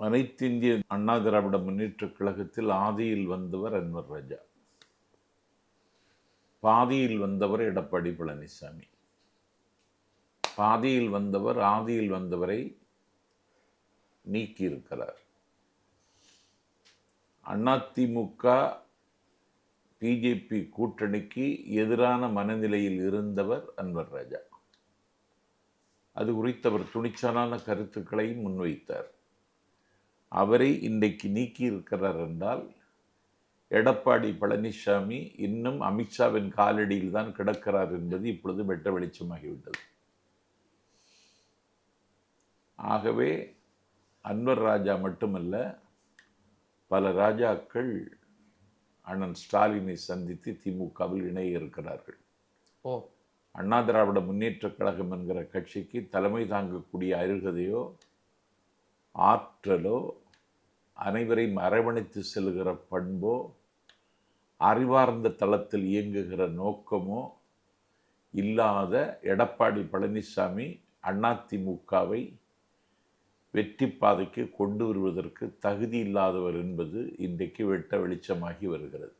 அனைத்திந்திய அண்ணா திராவிட முன்னேற்றக் கழகத்தில் ஆதியில் வந்தவர் அன்வர் ராஜா. பாதியில் வந்தவர் எடப்பாடி பழனிசாமி. பாதியில் வந்தவர் ஆதியில் வந்தவரை நீக்கியிருக்கிறார். அதிமுக பிஜேபி கூட்டணிக்கு எதிரான மனநிலையில் இருந்தவர் அன்வர் ராஜா. அது குறித்து அவர் துணிச்சலான கருத்துக்களையும் முன்வைத்தார். அவரை இன்றைக்கு நீக்கி இருக்கிறார் என்றால் எடப்பாடி பழனிசாமி இன்னும் அமித்ஷாவின் காலடியில் தான் கிடக்கிறார் என்பது இப்பொழுது வெட்ட வெளிச்சமாகிவிட்டது. ஆகவே அன்வர் ராஜா மட்டுமல்ல பல ராஜாக்கள் அண்ணன் ஸ்டாலினை சந்தித்து திமுகவில் இணைய இருக்கிறார்கள் ஓ. அண்ணா திராவிட முன்னேற்றக் கழகம் என்கிற கட்சிக்கு தலைமை தாங்கக்கூடிய அருகதையோ ஆற்றலோ அனைவரையும் அரவணைத்து செல்கிற பண்போ அறிவார்ந்த தளத்தில் இயங்குகிற நோக்கமோ இல்லாத எடப்பாடி பழனிசாமி அதிமுகவை வெற்றி பாதைக்கு கொண்டு வருவதற்கு தகுதி இல்லாதவர் என்பது இன்றைக்கு வெட்ட வெளிச்சமாகி வருகிறது.